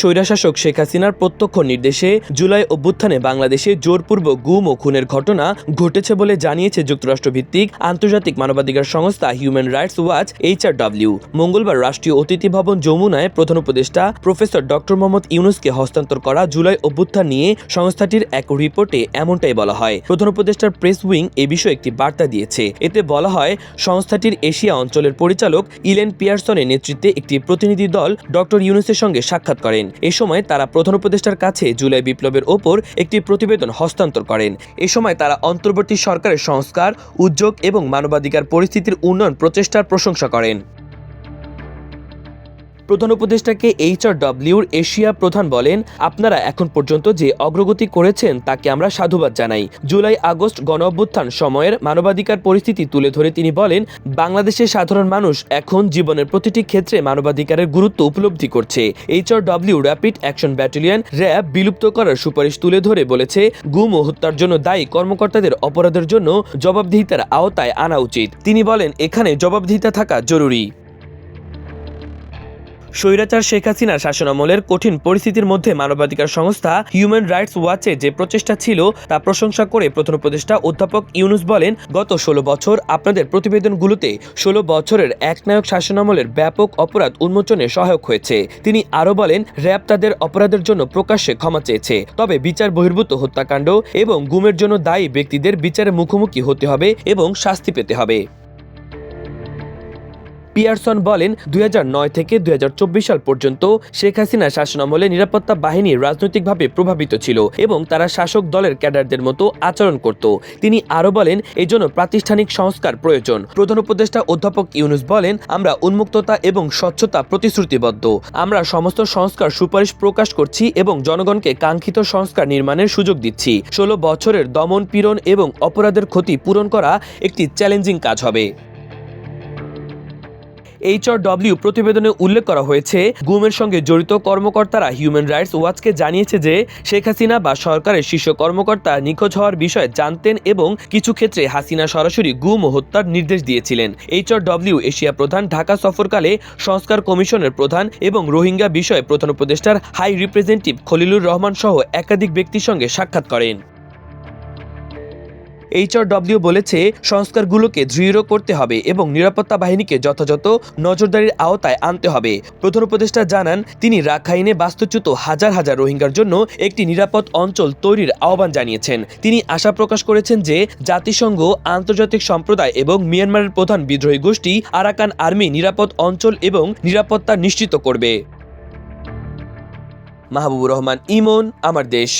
স্বৈরাশাসক শেখ হাসিনার প্রত্যক্ষ নির্দেশে জুলাই অভ্যুত্থানে বাংলাদেশে জোরপূর্বক গুম ও খুনের ঘটনা ঘটেছে বলে জানিয়েছে যুক্তরাষ্ট্রভিত্তিক আন্তর্জাতিক মানবাধিকার সংস্থা হিউম্যান রাইটস ওয়াচ, এইচআরডব্লিউ। মঙ্গলবার রাষ্ট্রীয় অতিথি ভবন যমুনায় প্রধান উপদেষ্টা প্রফেসর ডক্টর মোহাম্মদ ইউনুসকে হস্তান্তর করা জুলাই অভ্যুত্থান নিয়ে সংস্থাটির এক রিপোর্টে এমনটাই বলা হয়। প্রধান উপদেষ্টার প্রেস উইং এ বিষয়ে একটি বার্তা দিয়েছে। এতে বলা হয়, সংস্থাটির এশিয়া অঞ্চলের পরিচালক ইলেন পিয়ারসনের নেতৃত্বে একটি প্রতিনিধি দল ডক্টর ইউনুসের সঙ্গে সাক্ষাৎ করেন। এ সময় তারা প্রধান উপদেষ্টার কাছে জুলাই বিপ্লবের ওপর একটি প্রতিবেদন হস্তান্তর করেন। এ সময় তারা অন্তর্বর্তী সরকারের সংস্কার, উদ্যোগ এবং মানবাধিকার পরিস্থিতির উন্নয়ন প্রচেষ্টার প্রশংসা করেন। প্রধান উপদেষ্টাকে এইচআরডব্লিউর এশিয়া প্রধান বলেন, আপনারা এখন পর্যন্ত যে অগ্রগতি করেছেন তাকে আমরা সাধুবাদ জানাই। জুলাই আগস্ট গণ অভ্যুত্থান সময়ের মানবাধিকার পরিস্থিতি তুলে ধরে তিনি বলেন বাংলাদেশের সাধারণ মানুষ এখন জীবনের প্রতিটি ক্ষেত্রে মানবাধিকারের গুরুত্ব উপলব্ধি করছে। HRW rapid action battalion RAB বিলুপ্ত করার সুপারিশ তুলে ধরে বলেছে, গুম ও হত্যার জন্য দায়ী কর্মকর্তাদের অপরাধের জন্য জবাবদিহিতার আওতায় আনা উচিত। তিনি বলেন, এখানে জবাবদিহিতা থাকা জরুরি। স্বৈরাচার শেখ হাসিনার শাসনামলের কঠিন পরিস্থিতির মধ্যে মানবাধিকার সংস্থা হিউম্যান রাইটস ওয়াচে যে প্রচেষ্টা ছিল তা প্রশংসা করে প্রধান উপদেষ্টা অধ্যাপক ইউনুস বলেন, গত ষোলো বছর আপনাদের প্রতিবেদনগুলোতে ষোলো বছরের একনায়ক শাসনামলের ব্যাপক অপরাধ উন্মোচনে সহায়ক হয়েছে। তিনি আরও বলেন, র্যাব তাদের অপরাধের জন্য প্রকাশ্যে ক্ষমা চেয়েছে, তবে বিচার বহির্ভূত হত্যাকাণ্ড এবং গুমের জন্য দায়ী ব্যক্তিদের বিচারের মুখোমুখি হতে হবে এবং শাস্তি পেতে হবে। পিয়ারসন বলেন, দুই হাজার নয় থেকে দুই হাজার চব্বিশ সাল পর্যন্ত শেখ হাসিনা শাসনামলে নিরাপত্তা বাহিনী রাজনৈতিকভাবে প্রভাবিত ছিল এবং তারা শাসক দলের ক্যাডারদের মতো আচরণ করত। তিনি আরও বলেন, এই জন্য প্রাতিষ্ঠানিক সংস্কার প্রয়োজন। প্রধান উপদেষ্টা অধ্যাপক ইউনুস বলেন, আমরা উন্মুক্ততা এবং স্বচ্ছতা প্রতিশ্রুতিবদ্ধ। আমরা সমস্ত সংস্কার সুপারিশ প্রকাশ করছি এবং জনগণকে কাঙ্ক্ষিত সংস্কার নির্মাণের সুযোগ দিচ্ছি। ষোলো বছরের দমন পীড়ন এবং অপরাধের ক্ষতি পূরণ করা একটি চ্যালেঞ্জিং কাজ হবে। এইচআরডব্লিউ প্রতিবেদনে উল্লেখ করা হয়েছে, গুমের সঙ্গে জড়িত কর্মকর্তারা হিউম্যান রাইটস ওয়াচকে জানিয়েছে যে, শেখ হাসিনা বা সরকারের শীর্ষ কর্মকর্তা নিখোঁজ হওয়ার বিষয়ে জানতেন এবং কিছু ক্ষেত্রে হাসিনা সরাসরি গুম ও হত্যার নির্দেশ দিয়েছিলেন। এইচআরডব্লিউ এশিয়া প্রধান ঢাকা সফরকালে সংস্কার কমিশনের প্রধান এবং রোহিঙ্গা বিষয়ে প্রধান উপদেষ্টার হাই রিপ্রেজেন্টেটিভ খলিলুর রহমান সহ একাধিক ব্যক্তির সঙ্গে সাক্ষাৎ করেন। এইচআরডব্লিউ বলেছে, সংস্কারগুলোকে দৃঢ় করতে হবে এবং নিরাপত্তা বাহিনীকে যথাযথ নজরদারির আওতায় আনতে হবে। প্রধান উপদেষ্টা জানান, তিনি রাখাইনে বাস্তুচ্যুত হাজার হাজার রোহিঙ্গার জন্য একটি নিরাপদ অঞ্চল তৈরির আহ্বান জানিয়েছেন। তিনি আশা প্রকাশ করেছেন যে, জাতিসংঘ, আন্তর্জাতিক সম্প্রদায় এবং মিয়ানমারের প্রধান বিদ্রোহী গোষ্ঠী আরাকান আর্মি নিরাপদ অঞ্চল এবং নিরাপত্তা নিশ্চিত করবে। মাহবুবুর রহমান, ইমন, আমার দেশ।